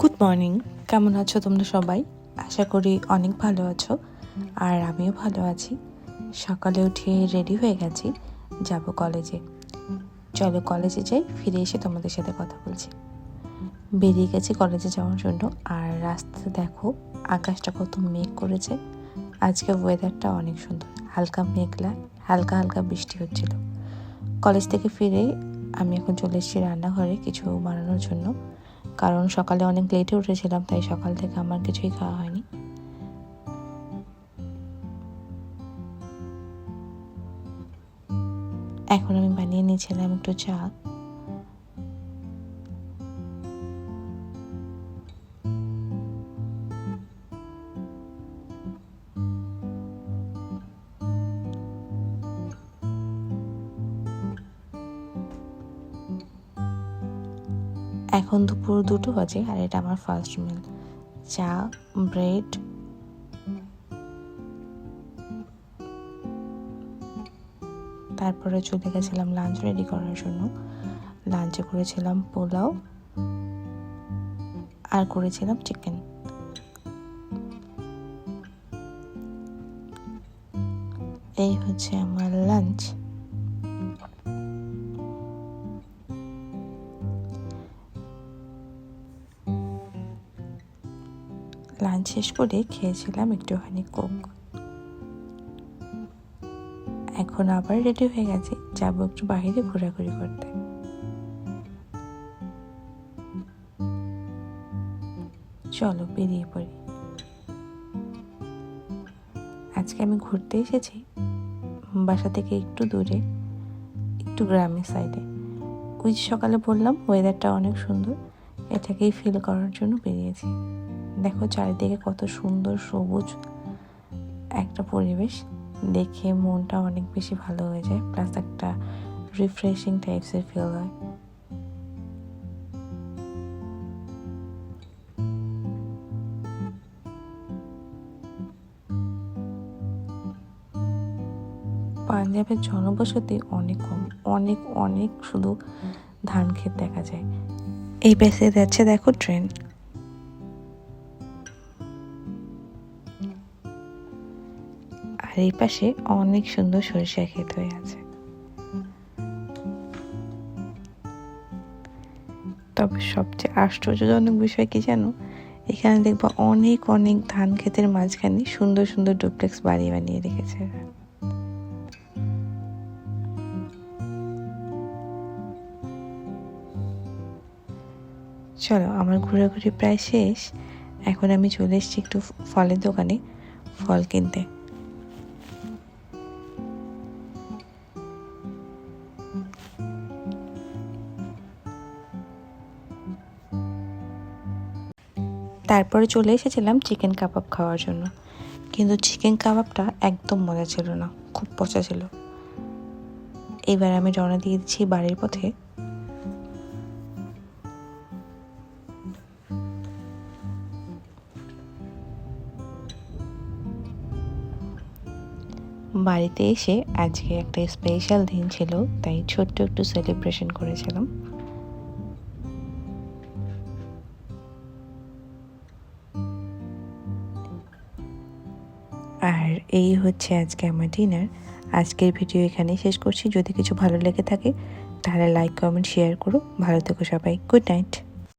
Good morning কেমন আছো তোমরা সবাই? আশা করি অনেক ভালো আছো, আর আমিও ভালো আছি। সকালে উঠে রেডি হয়ে গেছি, যাব কলেজে চলো কলেজে যাই, ফিরে এসে তোমাদের সাথে কথা বলছি। বেরিয়ে গেছি কলেজে যাওয়ার জন্য, আর রাস্তাতে দেখো, আকাশটা কত মেঘ করেছে। আজকে ওয়েদারটা অনেক সুন্দর, হালকা মেঘলা, হালকা হালকা বৃষ্টি হচ্ছিল। কলেজ থেকে ফিরে আমি এখন চলে এসেছি রান্নাঘরে কিছু বানানোর জন্য। কারণ সকালে অনেক লেটে উঠেছিলাম, তাই সকাল থেকে আমার কিছুই খাওয়া হয়নি। এখন আমি বানিয়ে নিয়েছিলাম একটু চা। এখন দুপুর দুটো বাজে আর এটা আমার ফার্স্ট মিল চা ব্রেড তারপরে চলে গেছিলাম লাঞ্চ রেডি করার জন্য। লাঞ্চে করেছিলাম পোলাও আর করেছিলাম চিকেন এই হচ্ছে আমার লাঞ্চ লাঞ্চ শেষ করে খেয়েছিলাম একটুখানি কোক। এখন আবার রেডি হয়ে গেছে, যাব একটু বাইরে ঘোরাঘুরি করতে। চলো বেরিয়ে পড়ি। আজকে আমি ঘুরতে এসেছি বাসা থেকে একটু দূরে, একটু গ্রামের সাইডে ওই সকালে বললাম ওয়েদারটা অনেক সুন্দর এটাকেই ফিল করার জন্য বেরিয়েছি। দেখো চারিদিকে কত সুন্দর সবুজ একটা পরিবেশ। দেখে মনটা অনেক বেশি ভালো হয়ে যায় প্লাস একটা রিফ্রেশিং টাইপসের ফিল হয়। পাঞ্জাবের জনবসতি অনেক কম, অনেক অনেক শুধু ধান ক্ষেত দেখা যায়। এই পাশে যাচ্ছে, দেখো ট্রেন আর এই পাশে অনেক সুন্দর সরিষা ক্ষেত হয়ে আছে। তবে সবচেয়ে আশ্চর্যজনক বিষয় কি জানো? এখানে দেখব অনেক অনেক ধান ক্ষেতের মাঝখানে সুন্দর সুন্দর ডুপ্লেক্স বাড়ি বানিয়ে রেখেছে। চলো, আমার ঘোরাঘুরি প্রায় শেষ। এখন আমি চলে এসেছি একটু ফলের দোকানে, ফল কিনতে। তারপরে চলে এসেছিলাম চিকেন কাবাব খাওয়ার জন্য। কিন্তু চিকেন কাবাবটা একদম মজা ছিল না, খুব পচা ছিল। এবার আমি রওনা দিয়ে দিচ্ছি বাড়ির পথে। বাড়িতে এসে আজকে একটা স্পেশাল দিন ছিল, তাই ছোট্ট একটু সেলিব্রেশন করেছিলাম। আর এই হচ্ছে আজকে আমার ডিনার আজকের ভিডিও এখানেই শেষ করছি। যদি কিছু ভালো লেগে থাকে, তাহলে লাইক কমেন্ট শেয়ার করো। ভালো থেকো সবাই। Good night